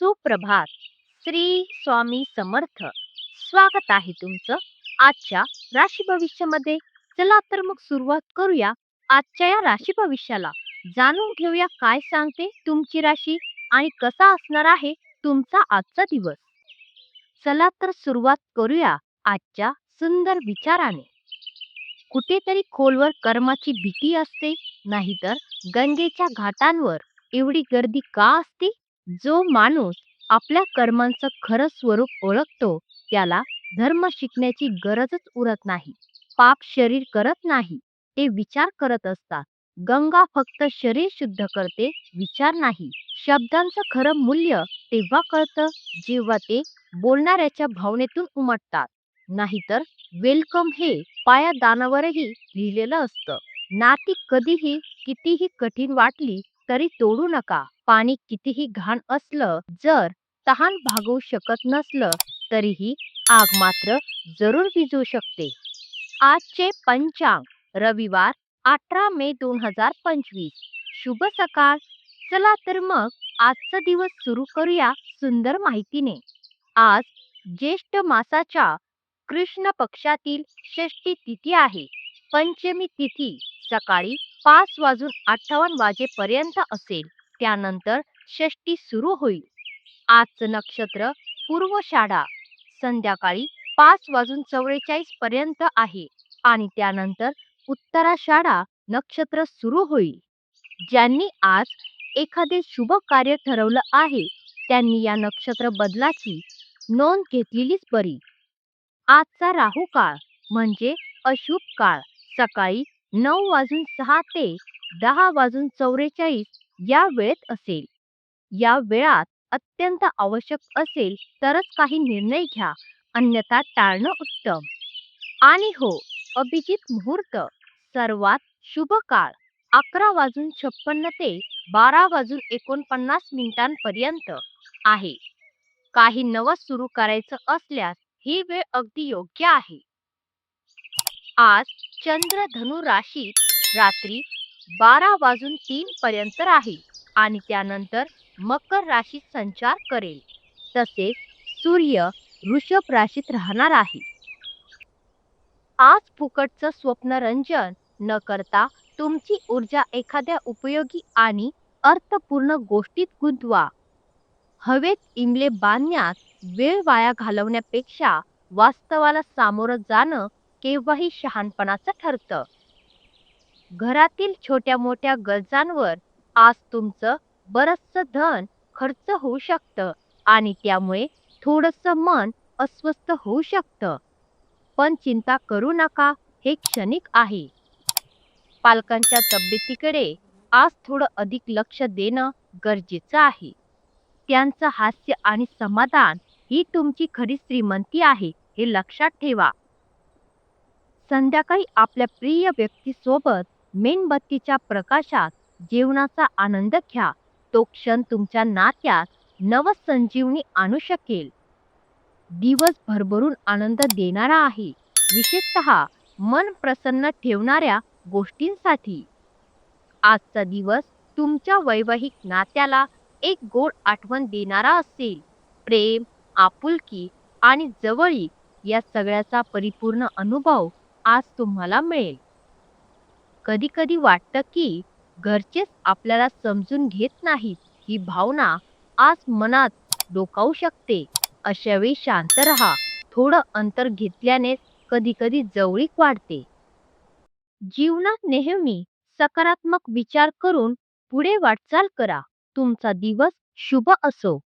सुप्रभात. श्री स्वामी समर्थ. स्वागत आहे तुमचं आजच्या राशी भविष्यामध्ये. चला तर मग सुरुवात करूया आजच्या या राशी भविष्याला. जाणून घेऊया काय सांगते तुमची राशी आणि कसा असणार आहे तुमचा आजचा दिवस. चला तर सुरुवात करूया आजच्या सुंदर विचाराने. कुठेतरी खोलवर कर्माची भीती असते नाहीतर गंगेच्या घाटांवर एवढी गर्दी का असते? जो माणूस आपल्या कर्मांचं खरं स्वरूप ओळखतो त्याला धर्म शिकण्याची गरजच उरत नाही. पाप शरीर करत नाही ते विचार करत असतात. गंगा फक्त शरीर शुद्ध करते विचार नाही. शब्दांचं खरं मूल्य तेव्हा कळतं जेव्हा ते बोलणाऱ्याच्या भावनेतून उमटतात. नाहीतर वेलकम हे पाया दानावरही लिहिलेलं असतं. नाती कधीही कितीही कठीण वाटली तरी तोडू नका. पाणी कितीही घाण असलं जर तहान भागवू शकत नसलं तरीही आग मात्र जरूर विजू शकते. आजचे पंचांग रविवार अठरा मे दोन हजार पंचवीस. शुभ सकाळ. चला तर मग आजचा दिवस सुरू करूया सुंदर माहितीने. आज ज्येष्ठ मासाच्या कृष्ण पक्षातील षष्टी तिथी आहे. पंचमी तिथी सकाळी पाच वाजून अठ्ठावन्न वाजेपर्यंत असेल. त्यानंतर षष्टी सुरू होईल. आजचं नक्षत्र पूर्वषाढा संध्याकाळी पाच वाजून चौवेचाळीस पर्यंत आहे आणि त्यानंतर उत्तराषाढा नक्षत्र सुरू होईल. ज्यांनी आज एखादे शुभ कार्य ठरवलं आहे त्यांनी या नक्षत्र बदलाची नोंद घेतलेलीच बरी. आजचा राहू काळ म्हणजे अशुभ काळ. सकाळी नऊ वाजून सहा ते दहा वाजून चौवेचाळीस या वेळेत असेल. या वेळात अत्यंत आवश्यक असेल तरच काही निर्णय घ्या अन्यथा टाळणं उत्तम. आणि हो अभिजित मुहूर्त सर्वात शुभ काळ अकरा वाजून छप्पन्न ते बारा वाजून एकोणपन्नास मिनिटांपर्यंत आहे. काही नवं सुरू करायचं असल्यास ही वेळ अगदी योग्य आहे. आज चंद्र धनु राशीत रात्री बारा वाजून तीन पर्यंत राहील आणि त्यानंतर मकर राशीत संचार करेल. तसेच सूर्य वृषभ राशीत राहणार आहे. आज फुकटचं स्वप्नरंजन न करता तुमची ऊर्जा एखाद्या उपयोगी आणि अर्थपूर्ण गोष्टीत गुंतवा. हवेत इमले बांधण्यात वेळ वाया घालवण्यापेक्षा वास्तवाला सामोरं जाणं केव्हाही शहाणपणाचं ठरतं. घरातील छोट्या मोठ्या गरजांवर आज तुमचं बरचसं धन खर्च होऊ शकतं आणि त्यामुळे थोडंसं मन अस्वस्थ होऊ शकतं. पण चिंता करू नका हे क्षणिक आहे. पालकांच्या तब्येतीकडे आज थोडं अधिक लक्ष देणं गरजेचं आहे. त्यांचं हास्य आणि समाधान ही तुमची खरी श्रीमंती आहे हे लक्षात ठेवा. संध्याकाळी आपल्या प्रिय व्यक्तीसोबत मेणबत्तीच्या प्रकाशात जेवणाचा आनंद घ्या. तो क्षण तुमच्या नात्यात नवसंजीवनी आणू शकेल. दिवस भरभरून आनंद देणारा आहे. विशेषतः मन प्रसन्न ठेवणाऱ्या गोष्टींसाठी. आजचा दिवस तुमच्या वैवाहिक नात्याला एक गोड आठवण देणारा असेल. प्रेम आपुलकी आणि जवळीक या सगळ्याचा परिपूर्ण अनुभव आज तुम्हाला मिळेल. कधी कधी वाटतं की घरचेच आपल्याला समजून घेत नाहीत ही भावना आज मनात डोकावू शकते. अशावेळी शांत रहा. थोडं अंतर घेतल्याने कधी कधी जवळीक वाढते. जीवनात नेहमी सकारात्मक विचार करून पुढे वाटचाल करा. तुमचा दिवस शुभ असो.